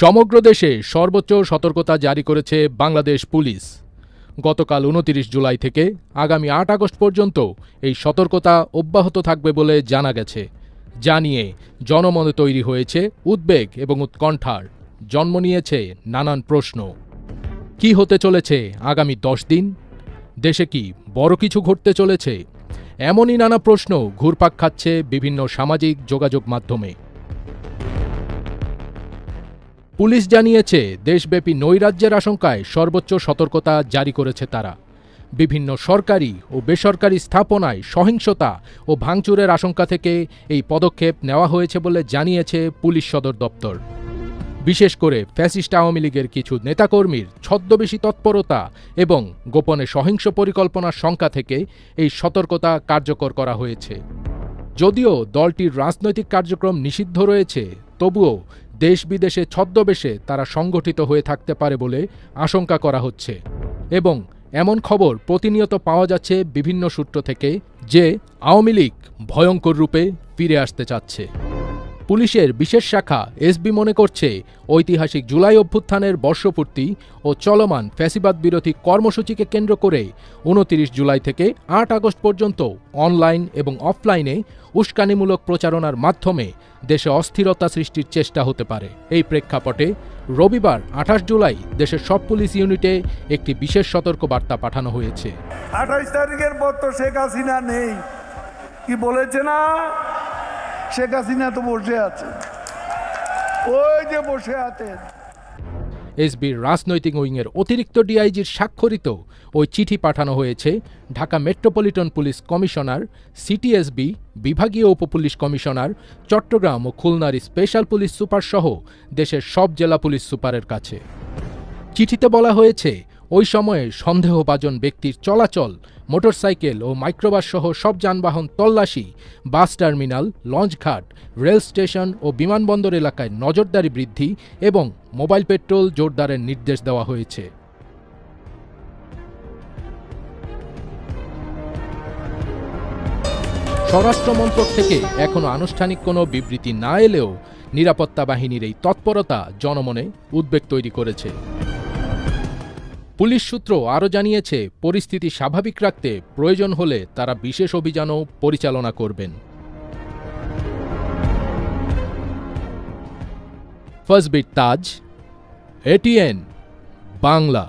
সমগ্র দেশে সর্বোচ্চ সতর্কতা জারি করেছে বাংলাদেশ পুলিশ। গতকাল উনতিরিশ জুলাই থেকে আগামী আট আগস্ট পর্যন্ত এই সতর্কতা অব্যাহত থাকবে বলে জানা গেছে। জানিয়ে জনমনে তৈরি হয়েছে উদ্বেগ এবং উৎকণ্ঠার। জন্ম নিয়েছে নানান প্রশ্ন। কি হতে চলেছে আগামী দশ দিন? দেশে কি বড় কিছু ঘটতে চলেছে? এমনই নানা প্রশ্ন ঘুরপাক খাচ্ছে বিভিন্ন সামাজিক যোগাযোগ মাধ্যমে। পুলিশ জানিয়েছে, দেশব্যাপী নৈরাজ্যের আশঙ্কায় সর্বোচ্চ সতর্কতা জারি করেছে তারা। বিভিন্ন সরকারি ও বেসরকারি স্থাপনায় সহিংসতা ও ভাঙচুরের আশঙ্কা থেকে এই পদক্ষেপ নেওয়া হয়েছে বলে জানিয়েছে পুলিশ সদর দপ্তর। বিশেষ করে ফ্যাসিস্ট আওয়ামী লীগের কিছু নেতাকর্মীর ছদ্মবেশী তৎপরতা এবং গোপনে সহিংস পরিকল্পনার সংখ্যা থেকে এই সতর্কতা কার্যকর করা হয়েছে। যদিও দলটির রাজনৈতিক কার্যক্রম নিষিদ্ধ রয়েছে, তবুও দেশ বিদেশে ছদ্মবেশে তারা সংগঠিত হয়ে থাকতে পারে বলে আশঙ্কা করা হচ্ছে। এবং এমন খবর প্রতিনিয়ত পাওয়া যাচ্ছে বিভিন্ন সূত্র থেকে যে আওয়ামী লীগ ভয়ঙ্কর রূপে ফিরে আসতে চাচ্ছে। পুলিশের বিশেষ শাখা এসবি মনে করছে ঐতিহাসিক জুলাই অভ্যুত্থানের বর্ষপূর্তি ও চলমান ফ্যাসিবাদ বিরোধী কর্মসূচিকে কেন্দ্র করে উনতিরিশ জুলাই থেকে আট আগস্ট পর্যন্ত অনলাইন এবং অফলাইনে উস্কানিমূলক প্রচারণার মাধ্যমে দেশে অস্থিরতা সৃষ্টির চেষ্টা হতে পারে। এই প্রেক্ষাপটে রবিবার আঠাশ জুলাই দেশের সব পুলিশ ইউনিটে একটি বিশেষ সতর্ক বার্তা পাঠানো হয়েছে। আঠাশ তারিখের পর তো শেখ হাসিনা নেই। কি বলেছে না? শেখ হাসিনা তো বসে আছে। ওই যে বসে আছেন। এসবির রাজনৈতিক উইংয়ের অতিরিক্ত ডিআইজির স্বাক্ষরিত ওই চিঠি পাঠানো হয়েছে Dhaka metropolitan police commissioner, CTSB, বিভাগীয় উপপুলিশ কমিশনার, চট্টগ্রাম ও খুলনার স্পেশাল পুলিশ সুপার সহ দেশের সব জেলা পুলিশ সুপারের কাছে। চিঠিতে বলা হয়েছে ওই সময়ে সন্দেহভাজন ব্যক্তির চলাচল, মোটরসাইকেল ও মাইক্রোবাস সহ সব যানবাহন তল্লাশি, বাস টার্মিনাল, লঞ্চঘাট, রেল স্টেশন ও বিমানবন্দর এলাকায় নজরদারি বৃদ্ধি এবং মোবাইল পেট্রোল জোরদারের নির্দেশ দেওয়া হয়েছে। স্বরাষ্ট্র মন্ত্রক থেকে এখনও আনুষ্ঠানিক কোনো বিবৃতি না এলেও নিরাপত্তা বাহিনীর এই তৎপরতা জনমনে উদ্বেগ তৈরি করেছে। পুলিশ সূত্র আরও জানিয়েছে, পরিস্থিতি স্বাভাবিক রাখতে প্রয়োজন হলে তারা বিশেষ অভিযানও পরিচালনা করবেন। বিট তাজ এটিএন বাংলা।